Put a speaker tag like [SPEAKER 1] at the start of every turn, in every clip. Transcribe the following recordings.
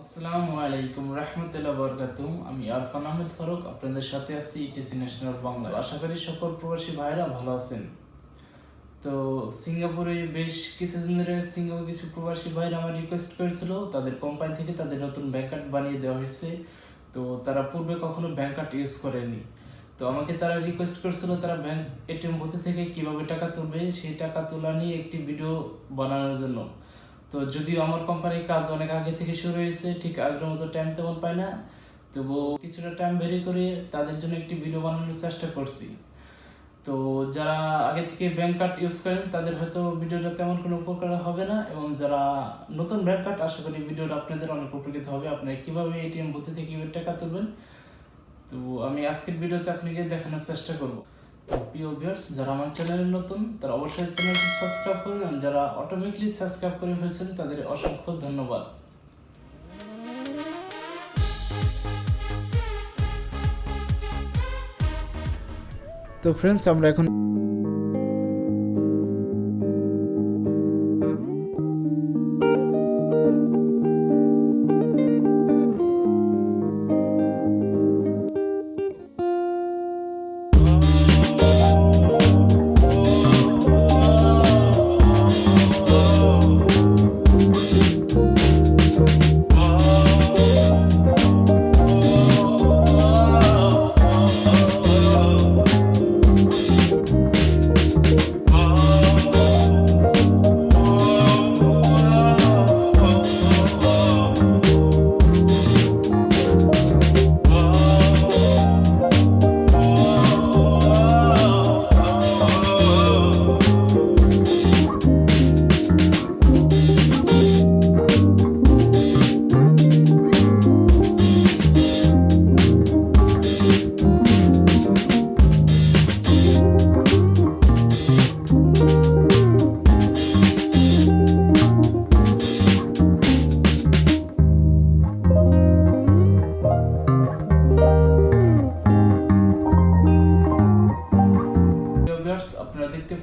[SPEAKER 1] আসসালামু আলাইকুম রহমতুল্লাহ বরকাতুম আমি আরফান আহমেদ ফারুক, আপনাদের সাথে আছি ইটিসি ন্যাশনাল বাংলা আশা করি সকল প্রবাসী ভাইরা ভালো আছেন। তো সিঙ্গাপুরে বেশ কিছুদিন ধরে সিঙ্গাপুর কিছু প্রবাসী ভাইরা আমার রিকোয়েস্ট করেছিল, তাদের কোম্পানি থেকে তাদের নতুন ব্যাংক কার্ড বানিয়ে দেওয়া হয়েছে। তো তারা পূর্বে কখনো ব্যাংক কার্ড ইউজ করেনি। তো আমাকে তারা রিকোয়েস্ট করেছিল, তারা ব্যাংক এটিএম বুথে থেকে কীভাবে টাকা তুলবে, সেই টাকা তোলা নিয়ে একটি ভিডিও বানানোর জন্য। তো যদিও আমার কোম্পানির কাজ অনেক আগে থেকে শুরু হয়েছে, ঠিক আগের মতো টাইম তেমন পাই না। তবুও কিছুটা টাইম বেরিয়ে করে তাদের জন্য একটি ভিডিও বানানোর চেষ্টা করছি। তো যারা আগে থেকে ব্যাংক কার্ড ইউজ করেন, তাদের হয়তো ভিডিওটা তেমন কোনো উপকার হবে না এবং যারা নতুন ব্যাংক কার্ড আশা করি ভিডিওটা আপনাদের অনেক উপকৃত হবে। আপনারা কীভাবে এটিএম বুথে থেকে টাকা তুলবেন? তো আমি আজকের ভিডিওতে আপনাকে দেখানোর চেষ্টা করব। প্রিয় ভিউয়ার্স, যারা আমার চ্যানেলে নতুন, তারা অবশ্যই চ্যানেলটি সাবস্ক্রাইব করবেন এবং যারা অটোমেটিকলি সাবস্ক্রাইব করে ফেলছেন, তাদের অসংখ্য ধন্যবাদ। তো ফ্রেন্ডস আমরা এখন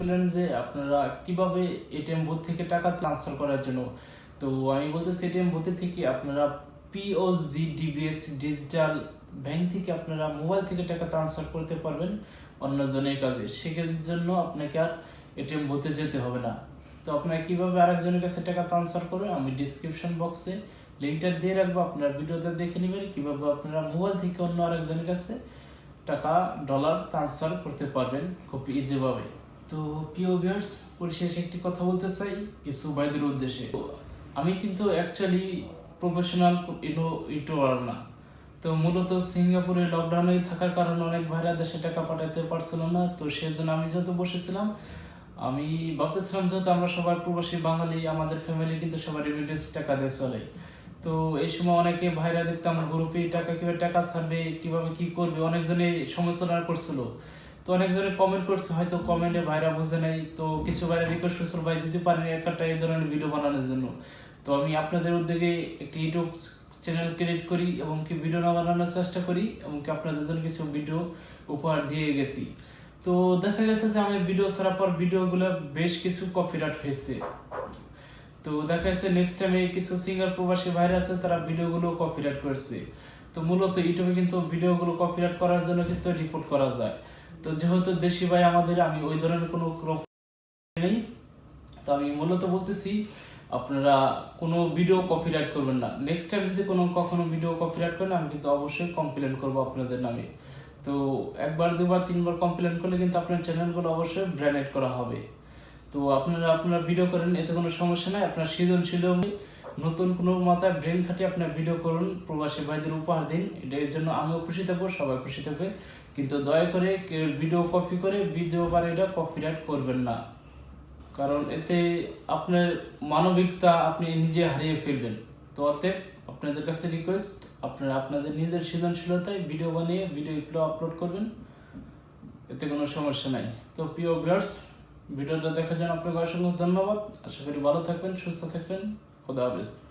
[SPEAKER 1] পেলেন যে আপনারা কীভাবে এটিএম বুথ থেকে টাকা ট্রান্সফার করার জন্য? তো আমি বলতেছি এটিএম বুথে থেকে আপনারা পিওসডি ডিবিএস ডিজিটাল ব্যাংক থেকে আপনারা মোবাইল থেকে টাকা ট্রান্সফার করতে পারবেন অন্যজনের কাজে। সেক্ষেত্রে জন্য আপনাকে আর এটিএম বুথে যেতে হবে না। তো আপনারা কীভাবে আরেকজনের কাছে টাকা ট্রান্সফার করবেন আমি ডিসক্রিপশন বক্সে লিঙ্কটা দিয়ে রাখব, আপনারা ভিডিওতে দেখে নেবেন কীভাবে আপনারা মোবাইল থেকে অন্য আরেকজনের কাছে টাকা ডলার ট্রান্সফার করতে পারবেন খুব ইজিভাবে তো প্রিয় ভিউয়ার্স পরিশেষে একটি কথা বলতে চাই, কিছু ভাইদের উদ্দেশ্যে। আমি কিন্তু অ্যাকচুয়ালি প্রফেশনাল ইউটিউবার না। তো মূলত সিঙ্গাপুরে লকডাউনে থাকার কারণে অনেক ভাইরা দেশে টাকা পাঠাতে পারছিল না, তো সেজন্য আমি যেহেতু বসেছিলাম, আমি ভাবতেছিলাম যেহেতু আমরা সবাই প্রবাসী বাঙালি, আমাদের ফ্যামিলি কিন্তু সবার রেমিটেন্স টাকা দিয়ে চলে। তো এই সময় অনেকে ভাইরা দেখতাম গ্রুপে টাকা কীভাবে টাকা ছাড়বে, কীভাবে কি করবে অনেকজনে সমালোচনা করছিল। তো অনেকজনে কমেন্ট করছে, হয়তো কমেন্টে ভাইরা বুঝে নাই, তো কিছু ভাইরা রিকোয়েস্ট করছিল ভাই যদি পারেন একটা এই ধরনের ভিডিও বানানোর জন্য। তো আমি আপনাদের উদ্যোগে একটি ইউটিউব চ্যানেল ক্রিয়েট করি এবং কি ভিডিও না বানানোর চেষ্টা করি এবং কি আপনাদের জন্য কিছু ভিডিও উপহার দিয়ে গেছি। তো দেখা গেছে যে আমি ভিডিও ছাড়ার পর ভিডিওগুলো বেশ কিছু কপিরাইট হয়েছে। তো দেখা যাচ্ছে নেক্সট টাইমে কিছু সিঙ্গার প্রবাসী ভাইরা আছে, তারা ভিডিওগুলো কপিরাইট করছে। তো মূলত ইউটিউবে কিন্তু ভিডিওগুলো কপিরাইট করার জন্য কিন্তু রিপোর্ট করা যায়। তো যেহেতু দেশি ভাই আমাদের, আমি ওই ধরনের কোনো ক্রপ নেই। তো আমি মূলত বলতেছি, আপনারা কোনো ভিডিও কপিরাইট করবেন না। নেক্সট টাইম যদি কোনো কখনো ভিডিও কপিরাইট করেন, আমি কিন্তু অবশ্যই কমপ্লেন করব আপনাদের নামে। তো একবার, দুবার, তিনবার কমপ্লেন করলে কিন্তু আপনার চ্যানেলগুলো অবশ্যই ব্র্যান্ডেড করা হবে। তো আপনারা আপনারা ভিডিও করেন, এতে কোনো সমস্যা নাই। আপনার সৃজনশীল নতুন কোনো মাথায় ব্রেন খাটিয়ে আপনার ভিডিও করুন প্রবাসী ভাইদের উপহার দিন। এর জন্য আমিও খুশি থাকব, সবাই খুশি থাকবে। কিন্তু দয়া করে কেউ ভিডিও কপি করে ভিডিও বারে এটা কপি কপিরাইট করবেন না। কারণ এতে আপনার মানবিকতা আপনি নিজে হারিয়ে ফেলবেন। তো অতএব আপনাদের কাছে রিকোয়েস্ট আপনারা আপনাদের নিজের সৃজনশীলতায় ভিডিও বানিয়ে ভিডিওগুলো আপলোড করবেন। এতে কোনো সমস্যা নাই। তো প্রিয় ভিউয়ার্স ভিডিওটা দেখার জন্য আপনাকে অসংখ্য ধন্যবাদ। আশা করি ভালো থাকবেন, সুস্থ থাকবেন। rodáveis.